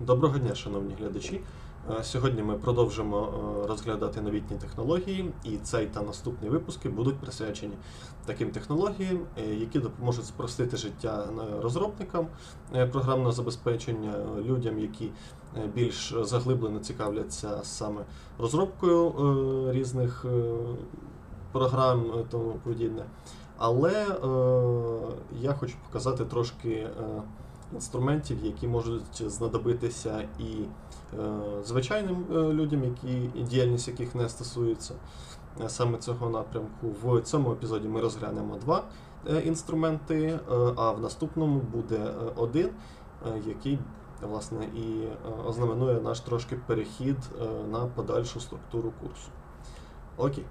Доброго дня, шановні глядачі. Е, Сьогодні ми продовжимо е, розглядати новітні технології, і цей та наступні випуски будуть присвячені таким технологіям, е, які допоможуть спростити життя розробникам програмного забезпечення, людям, які більш заглиблено цікавляться саме розробкою різних програм тому подібне. Але я хочу показати трошки. Інструментів, які можуть знадобитися і е, звичайним е, людям, які діяльність яких не стосується е, саме цього напрямку. В цьому епізоді ми розглянемо два інструменти, а в наступному буде один, який власне і ознаменує наш трошки перехід на подальшу структуру курсу. Окей.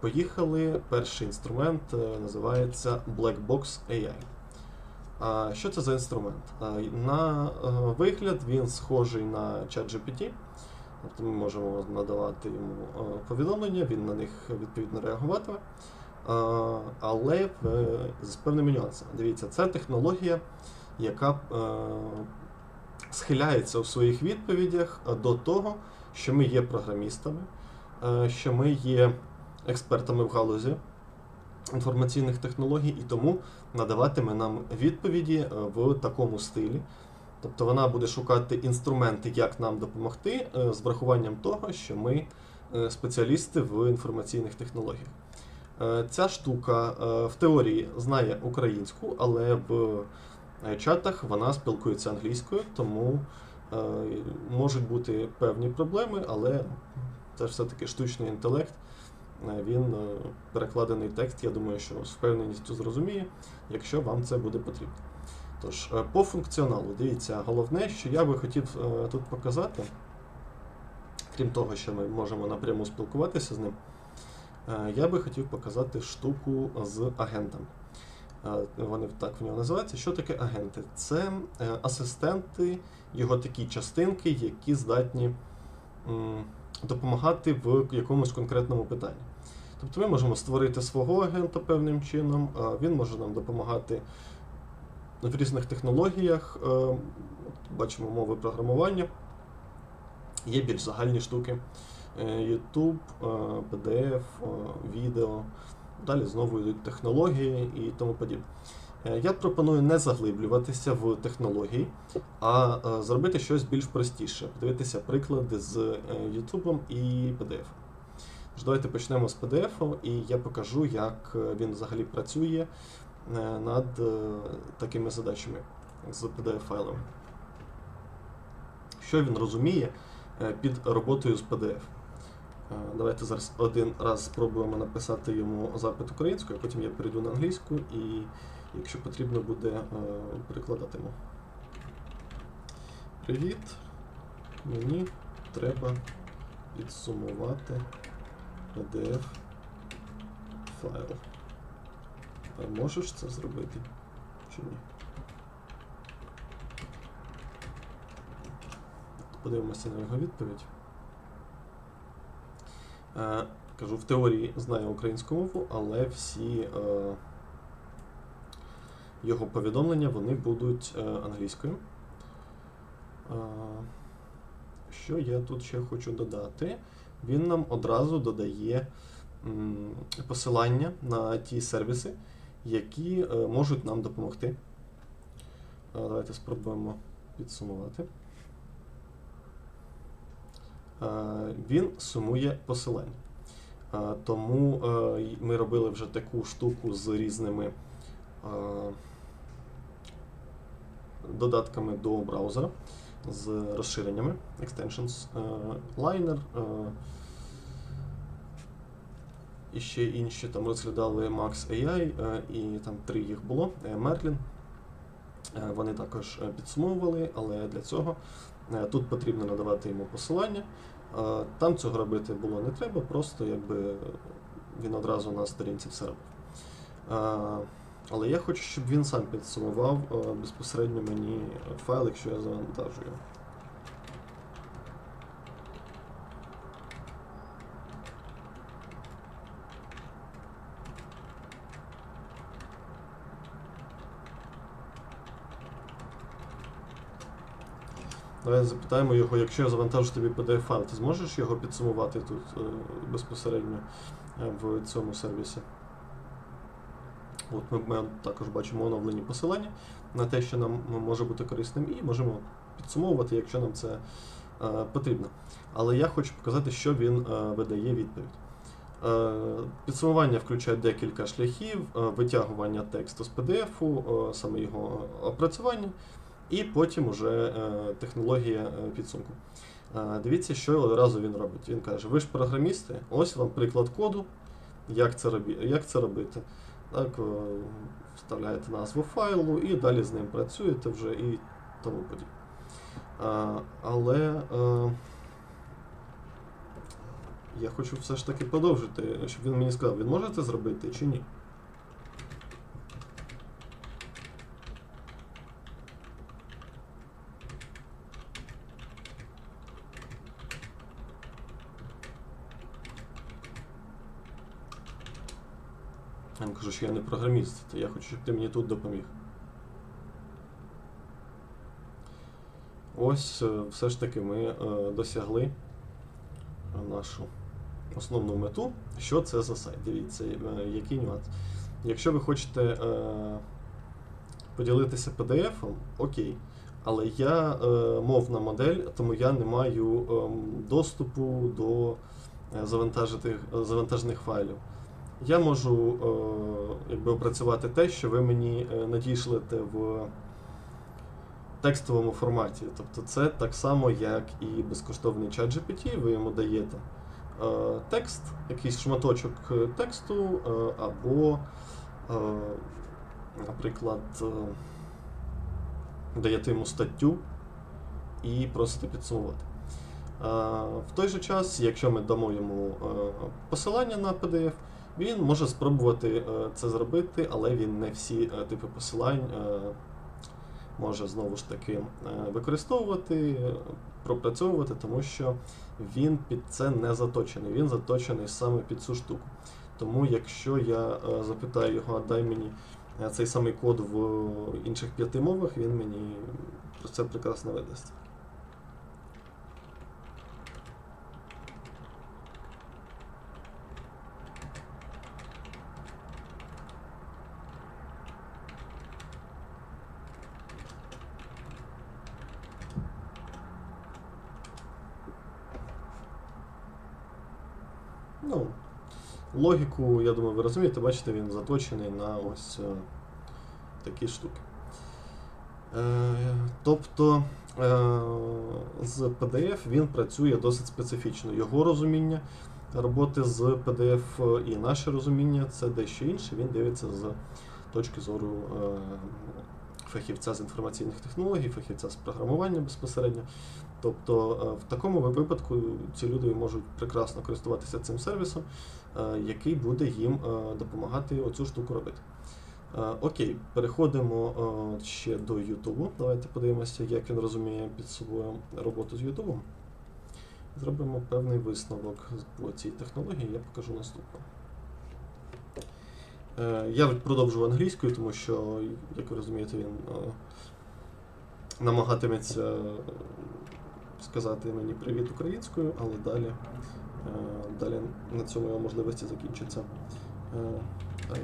Поїхали. Перший інструмент називається Blackbox AI. Що це за інструмент? На е, вигляд він схожий на ChatGPT. Тобто ми можемо надавати йому е, повідомлення, він на них відповідно реагуватиме. Але з певними нюансами. Дивіться, це технологія, яка е, схиляється у своїх відповідях до того, що ми є програмістами, е, що ми є експертами в галузі інформаційних технологій, і тому надаватиме нам відповіді е, в такому стилі. Тобто вона буде шукати інструменти, як нам допомогти, е, з врахуванням того, що ми е, спеціалісти в інформаційних технологіях. Ця штука в теорії знає українську, але в чатах вона спілкується англійською, тому можуть бути певні проблеми, але це все-таки штучний інтелект. Е, Він е, перекладений текст, я думаю, що з впевненістю зрозуміє, якщо вам це буде потрібно. Тож, е, по функціоналу, дивіться, головне, що я би хотів тут показати, крім того, що ми можемо напряму спілкуватися з ним, я би хотів показати штуку з агентами. Вони так в нього називаються. Що таке агенти? Це асистенти, його такі частинки, які здатні допомагати в якомусь конкретному питанні. Тобто ми можемо створити свого агента певним чином, він може нам допомагати в різних технологіях. Е, Бачимо мови програмування. Є більш загальні штуки. Е, YouTube, е, PDF, відео. Далі знову йдуть технології і тому подібне. Я пропоную не заглиблюватися в технології, а зробити щось більш простіше, подивитися приклади з YouTube і PDF. Тож давайте почнемо з PDF, і я покажу, як е, він взагалі працює е, над е, такими задачами з PDF-файлами. Що він розуміє під роботою з PDF. Давайте зараз один раз спробуємо написати йому запит українською, а потім я перейду на англійську і, якщо потрібно буде, перекладатиму. Привіт. Мені треба підсумувати PDF файл. А можеш це зробити? Чи ні? Подивимося на його відповідь. Е, кажу, в теорії знає українську мову, але всі е, його повідомлення вони будуть е, англійською. Е, що я тут ще хочу додати? Він нам одразу додає посилання на ті сервіси, які е, можуть нам допомогти. Е, давайте спробуємо підсумувати. Е, він сумує посилання. Тому ми робили вже таку штуку з різними додатками до браузера, з розширеннями extensions. Е, Liner е, і ще інші там розглядали Max AI, е, і там три їх було. Merlin. Вони також підсумовували, але для цього тут потрібно надавати йому посилання. Там цього робити було не треба, просто якби він одразу на сторінці все робив. Але я хочу, щоб він сам підсумував е, безпосередньо мені файл, якщо я завантажую. Давай запитаємо його, якщо я завантажу тобі PDF-файл, ти зможеш його підсумувати тут е, безпосередньо е, в цьому сервісі? От ми, також бачимо оновлені посилання на те, що нам може бути корисним, і можемо підсумовувати, якщо нам це е, потрібно. Але я хочу показати, що він е, видає відповідь. Е, Підсумування включає декілька шляхів, витягування тексту з PDF, саме його опрацювання, і потім уже технологія підсумку. Дивіться, що одразу він робить. Він каже: ви ж програмісти, ось вам приклад коду, як це робити. Так, е, вставляєте назву файлу і далі з ним працюєте вже і тому подібне. Але е, я хочу все ж таки подовжити, щоб він мені сказав, він може це зробити чи ні. Що я не програміст, то я хочу, щоб ти мені тут допоміг. Ось е, все ж таки ми е, досягли нашу основну мету. Що це за сайт? Дивіться, е, який нюанс. Якщо ви хочете поділитися PDF, окей. Але я мовна модель, тому я не маю е, доступу до завантажених файлів. Я можу е, якби опрацювати те, що ви мені е, надішлете в текстовому форматі. Тобто це так само, як і безкоштовний чат GPT, ви йому даєте е, текст, якийсь шматочок тексту, або, наприклад, даєте йому статтю і просите підсумувати. В той же час, якщо ми дамо йому посилання на PDF, він може спробувати е, це зробити, але він не всі е, типи посилань е, може знову ж таки використовувати, пропрацьовувати, тому що він під це не заточений. Він заточений саме під цю штуку. Тому якщо я запитаю його, «А дай мені цей самий код в інших п'яти мовах, він мені про це прекрасно видасть. Ну, логіку, я думаю, ви розумієте, бачите, він заточений на ось е, такі штуки. Е, тобто е, з PDF він працює досить специфічно. Його розуміння роботи з PDF і наше розуміння це дещо інше. Він дивиться з точки зору фахівця з інформаційних технологій, фахівця з програмування безпосередньо. Тобто е, в такому випадку ці люди можуть прекрасно користуватися цим сервісом, е, який буде їм е, допомагати оцю штуку робити. Окей, переходимо ще до Ютубу. Давайте подивимося, як він розуміє під собою роботу з Ютубом. Зробимо певний висновок по цій технології, я покажу наступно. Е, Я продовжу англійською, тому що, як ви розумієте, він е, намагатиметься сказати мені привіт українською, але далі, е, далі на цьому його можливості закінчаться. Е.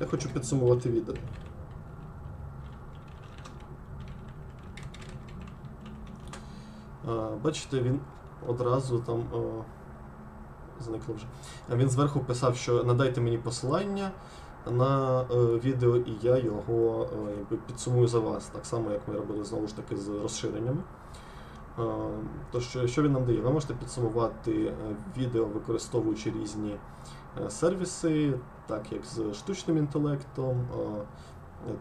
Я хочу підсумувати відео. Бачите, він одразу там зникло вже. Він зверху писав, що надайте мені посилання на е, відео, і я його е, підсумую за вас, так само, як ми робили знову ж таки з розширеннями. Е, Тож, що- він нам дає? Ви можете підсумувати е, відео, використовуючи різні сервіси, так як з штучним інтелектом,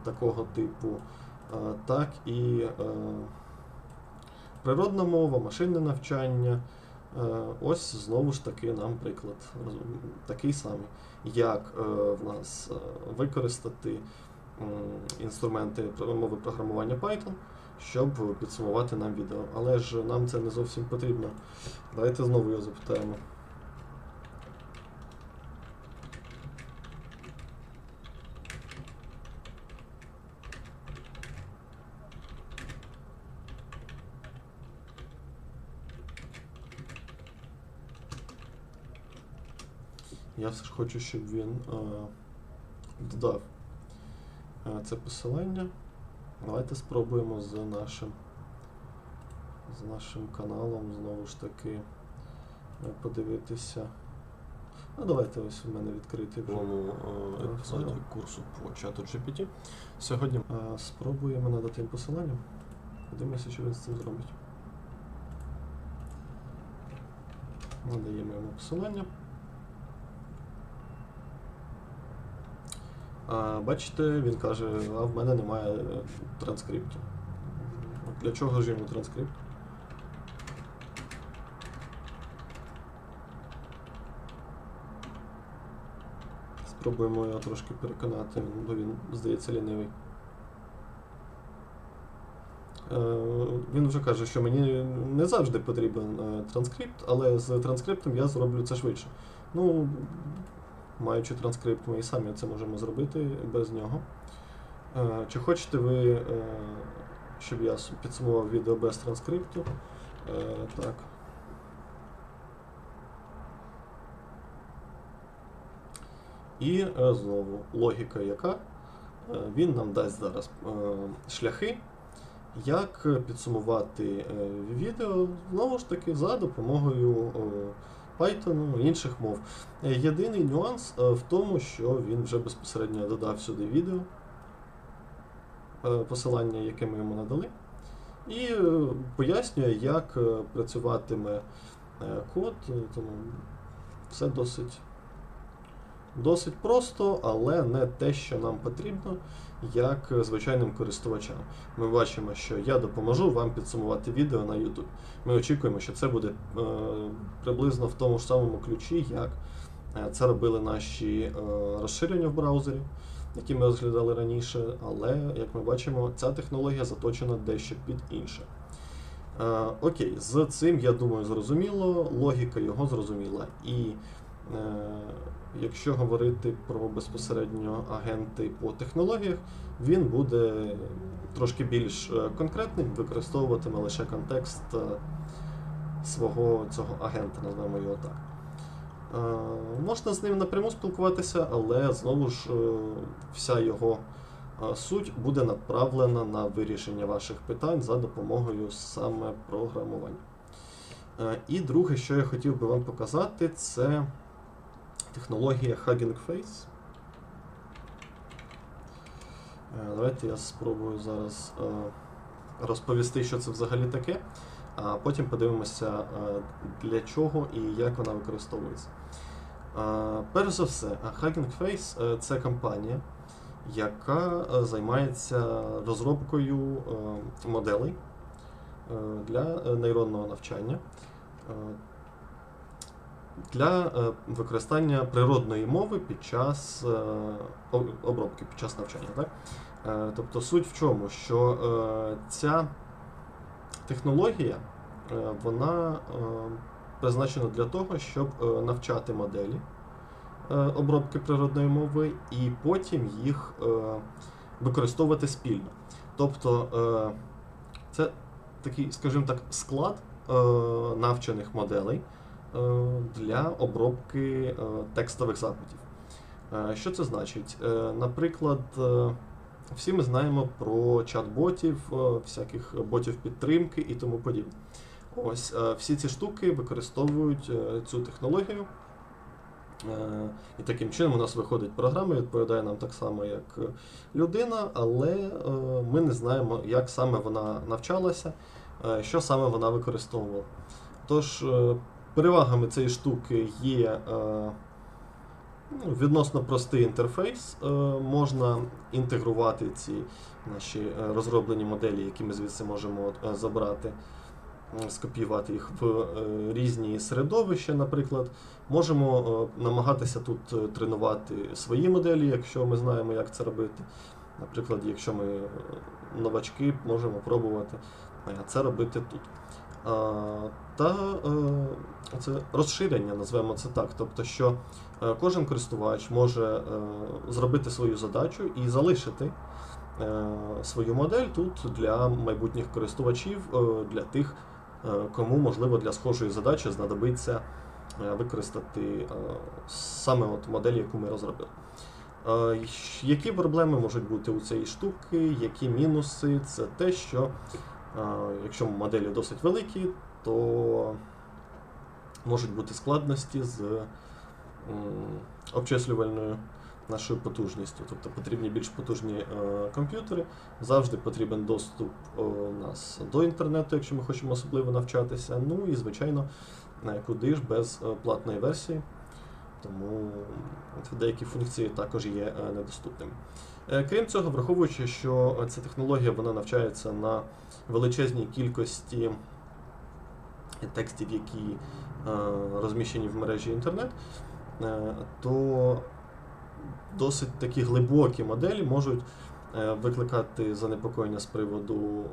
такого типу, так і природна мова, машинне навчання. Е, Ось знову ж таки нам приклад такий самий, як е, в нас е, використати інструменти мови програмування Python, щоб підсумувати нам відео. Але ж нам це не зовсім потрібно. Давайте знову його запитаємо. Я все ж хочу, щоб він е, додав е, це посилання. Давайте спробуємо з нашим, з нашим каналом знову ж таки е, подивитися. Ну, давайте ось у мене відкритий епізоді курсу по чату GPT. Сьогодні е, спробуємо надати їм посилання. Подивимося, що він з цим зробить. Надаємо йому посилання. А, бачите, він каже, а в мене немає е, транскриптів. От Для чого ж йому транскрипт? Спробуємо його трошки переконати, бо він, здається, лінивий. Е, Він вже каже, що мені не завжди потрібен е, транскрипт, але з транскриптом я зроблю це швидше. Ну, маючи транскрипт, ми і самі це можемо зробити без нього. Е, Чи хочете ви, е, щоб я підсумував відео без транскрипту? Е, Так. І знову логіка яка? Він нам дасть зараз шляхи, як підсумувати відео, знову ж таки, за допомогою Python інших мов. Е, Єдиний нюанс е, в тому, що він вже безпосередньо додав сюди відео, е, посилання, яке ми йому надали, і пояснює, як працюватиме код, тому все досить. Досить просто, але не те, що нам потрібно, як е, звичайним користувачам. Ми бачимо, що я допоможу вам підсумувати відео на YouTube. Ми очікуємо, що це буде е, приблизно в тому ж самому ключі, як е, це робили наші е, розширення в браузері, які ми розглядали раніше, але, як ми бачимо, ця технологія заточена дещо під інше. Е, окей, з цим, я думаю, зрозуміло, логіка його зрозуміла. І якщо говорити про безпосередньо агенти по технологіях, він буде трошки більш е, конкретним, використовуватиме лише контекст е, свого цього агента, назвемо його так. Е, Можна з ним напряму спілкуватися, але знову ж е, вся його е, суть буде направлена на вирішення ваших питань за допомогою саме програмування. Е, І друге, що я хотів би вам показати, це технологія Hugging Face. Е, Давайте я спробую зараз е, розповісти, що це взагалі таке, а потім подивимося, е, для чого і як вона використовується. Перш за все, Hugging Face це компанія, яка займається розробкою моделей для нейронного навчання. Для е, використання природної мови під час е, обробки, під час навчання. Так? Е, Тобто суть в чому, що ця технологія вона призначена для того, щоб навчати моделі обробки природної мови і потім їх використовувати спільно. Тобто це такий, скажімо так, склад навчених моделей для обробки е, текстових запитів. Е, Що це значить? Е, Наприклад, е, всі ми знаємо про чат-ботів, е, всяких ботів підтримки і тому подібне. Ось е, всі ці штуки використовують е, цю технологію. Е, І таким чином у нас виходить програма, відповідає нам так само, як е, людина, але е, ми не знаємо, як саме вона навчалася, е, що саме вона використовувала. Тож, е, перевагами цієї штуки є е, ну, відносно простий інтерфейс. Е, Можна інтегрувати ці наші е, розроблені моделі, які ми звідси можемо забрати, скопіювати їх в різні середовища, наприклад. Можемо намагатися тут тренувати свої моделі, якщо ми знаємо, як це робити. Наприклад, якщо ми новачки, можемо пробувати це робити тут. Та е, це розширення, назвемо це так. Тобто, що е, кожен користувач може е, зробити свою задачу і залишити свою модель тут для майбутніх користувачів, для тих, кому можливо для схожої задачі знадобиться використати саме от модель, яку ми розробили. Які проблеми можуть бути у цієї штуки, які мінуси? Це те, що якщо моделі досить великі, то можуть бути складності з обчислювальною нашою потужністю. Тобто потрібні більш потужні е, комп'ютери, завжди потрібен доступ е, у нас до інтернету, якщо ми хочемо особливо навчатися. Ну і, звичайно, е, куди ж без е, платної версії. Тому деякі функції також є е, недоступними. Е, Крім цього, враховуючи, що е, ця технологія вона навчається на величезній кількості текстів, які е, розміщені в мережі інтернет, то досить такі глибокі моделі можуть викликати занепокоєння з приводу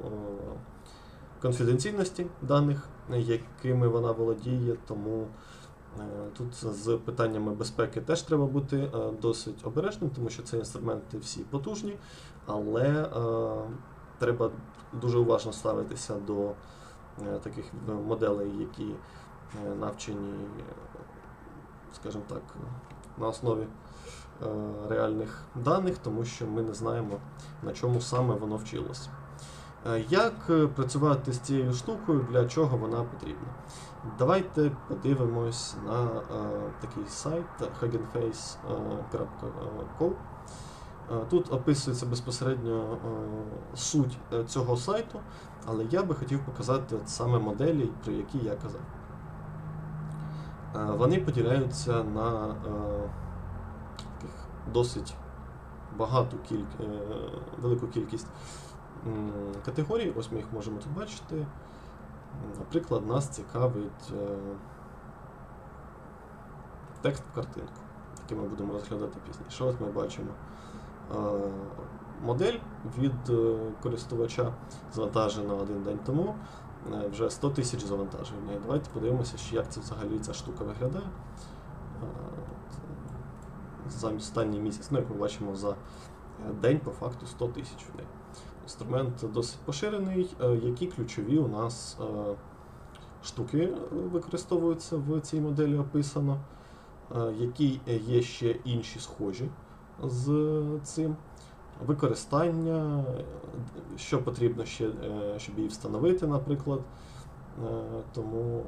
конфіденційності даних, якими вона володіє. Тому тут з питаннями безпеки теж треба бути е, досить обережним, тому що ці інструменти всі потужні, але е, треба дуже уважно ставитися до е, таких е, моделей, які е, навчені, е, скажімо так, на основі е, реальних даних, тому що ми не знаємо, на чому саме воно вчилося. Е, Як е, працювати з цією штукою, для чого вона потрібна? Давайте подивимось на е, такий сайт hagenface.co. Е, Тут описується безпосередньо е, суть цього сайту, але я би хотів показати саме моделі, про які я казав. Е, Вони поділяються на е, досить багату кіль... е, велику кількість категорій. Ось ми їх можемо тут бачити. Наприклад, нас цікавить е, текст в картинку, який ми будемо розглядати пізніше. От ми бачимо е, модель від е, користувача завантажена один день тому. Вже 100 тисяч завантажень. Давайте подивимося, як це взагалі ця штука виглядає. За останній місяць, ну як ми бачимо, за день по факту 100 тисяч в день. Інструмент досить поширений. Е, Які ключові у нас е, штуки е, використовуються в цій моделі описано, які є ще інші схожі з цим. Використання, що потрібно ще, щоб її встановити, наприклад. Тому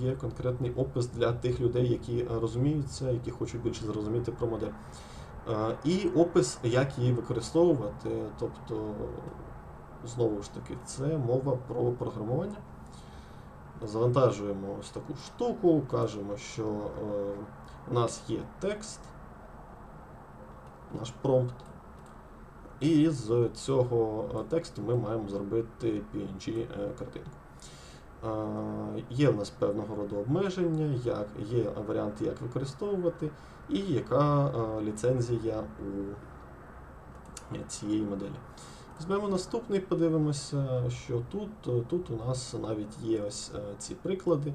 є конкретний опис для тих людей, які розуміються, які хочуть більше зрозуміти про модель. Е, І опис, як її використовувати. Тобто, знову ж таки, це мова про програмування. Завантажуємо ось таку штуку, кажемо, що е, у нас є текст, наш промпт. І з цього е, тексту ми маємо зробити PNG-картинку. Є в нас певного роду обмеження, як, є варіанти, як використовувати, і яка е, ліцензія у цієї моделі. Візьмемо наступний, подивимося, що тут, е, тут у нас навіть є ось е, ці приклади.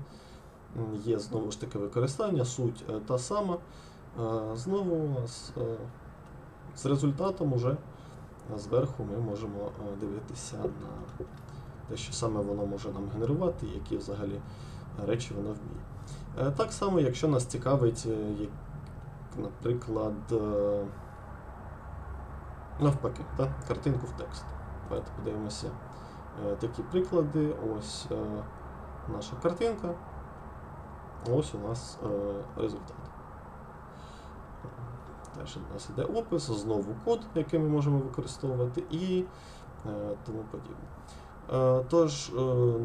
Є знову ж таки використання, суть та сама. Знову е, з результатом уже зверху ми можемо дивитися на те, що саме воно може нам генерувати, які взагалі речі воно вміє. Так само, якщо нас цікавить, наприклад, е, навпаки, так, картинку в текст. Давайте подивимося е, такі приклади. Ось е, наша картинка. Ось у нас результат. Теж у нас іде опис, знову код, який ми можемо використовувати, і тому подібне. Тож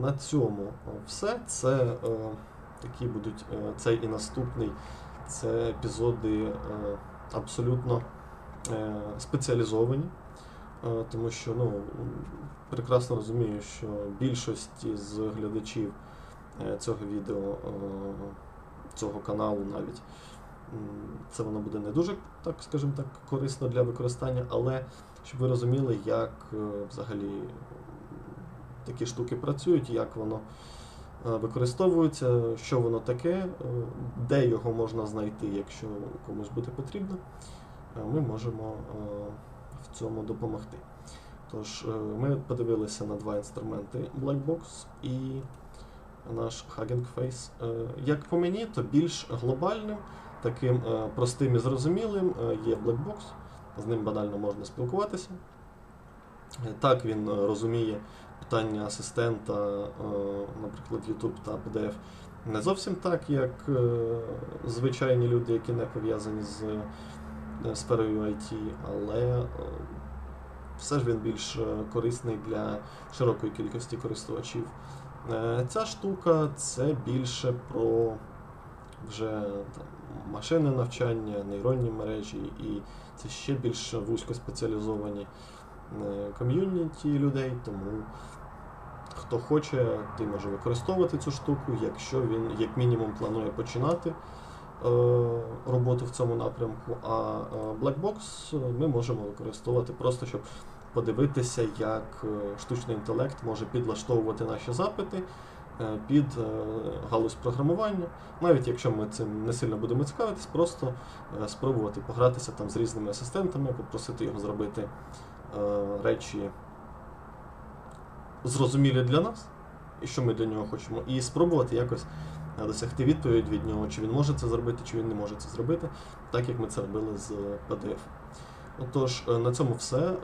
на цьому все. Це такі будуть цей і наступний. Це епізоди е, абсолютно е, спеціалізовані, е, тому що ну, прекрасно розумію, що більшості з глядачів цього відео, цього каналу навіть. Це воно буде не дуже, так скажімо так, корисно для використання, але щоб ви розуміли, як взагалі такі штуки працюють, як воно використовується, що воно таке, е, де його можна знайти, якщо комусь буде потрібно, е, ми можемо е, в цьому допомогти. Тож, е, ми подивилися на два інструменти Blackbox і наш Hugging Face. Е, Як по мені, то більш глобальним, таким е, простим і зрозумілим е, є Blackbox. З ним банально можна спілкуватися. Е, Так, він е, розуміє питання асистента, е, наприклад, YouTube та PDF. Не зовсім так, як е, звичайні люди, які не пов'язані з е, сферою IT, але все ж він більш корисний для широкої кількості користувачів. Ця штука це більше про вже там, машинне навчання, нейронні мережі, і це ще більш вузько спеціалізовані ком'юніті людей, тому хто хоче, той може використовувати цю штуку, якщо він як мінімум планує починати е, роботу в цьому напрямку. А е, Blackbox ми можемо використовувати просто, щоб подивитися, як е, штучний інтелект може підлаштовувати наші запити е, під е, галузь програмування. Навіть якщо ми цим не сильно будемо цікавитись, просто е, спробувати погратися там з різними асистентами, попросити його зробити е, речі зрозумілі для нас, і що ми для нього хочемо, і спробувати якось е, досягти відповідь від нього, чи він може це зробити, чи він не може це зробити, так як ми це робили з PDF. Отож, е, на цьому все. Е,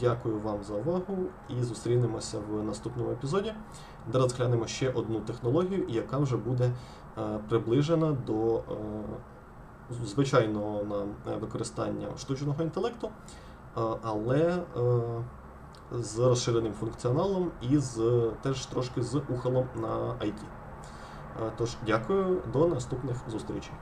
Дякую вам за увагу і зустрінемося в наступному епізоді, де розглянемо ще одну технологію, яка вже буде е, приближена до е, звичайного нам е, використання штучного інтелекту, е, але е, з розширеним функціоналом і з теж трошки з ухилом на IT. Е, Тож, дякую, до наступних зустрічей.